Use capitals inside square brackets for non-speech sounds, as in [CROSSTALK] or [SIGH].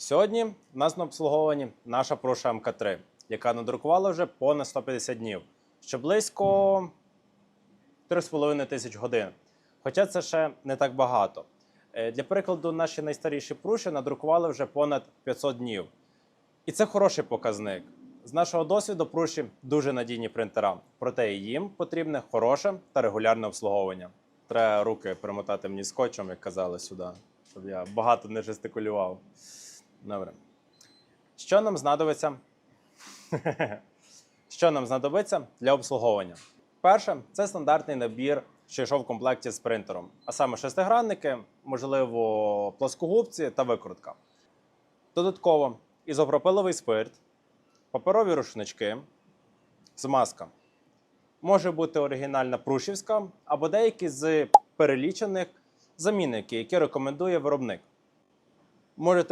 Сьогодні в нас на обслуговуванні наша Пруша МК3, яка надрукувала вже понад 150 днів, що близько 3,5 тисяч годин. Хоча це ще не так багато. Е, Для прикладу, наші найстаріші пруші надрукували вже понад 500 днів. І це хороший показник. З нашого досвіду пруші дуже надійні принтера, проте їм потрібне хороше та регулярне обслуговування. Треба руки примотати мені скотчем, як казали сюди, щоб я багато не жестикулював. Добре. Що нам знадобиться? [LAUGHS] Що нам знадобиться для обслуговування? Перше, це стандартний набір, що йшов в комплекті з принтером, а саме шестигранники, можливо, плоскогубці та викрутка. Додатково ізопропиловий спирт, паперові рушнички, змазка. Може бути оригінальна прушівська або деякі з перелічених замінників, які рекомендує виробник. Можете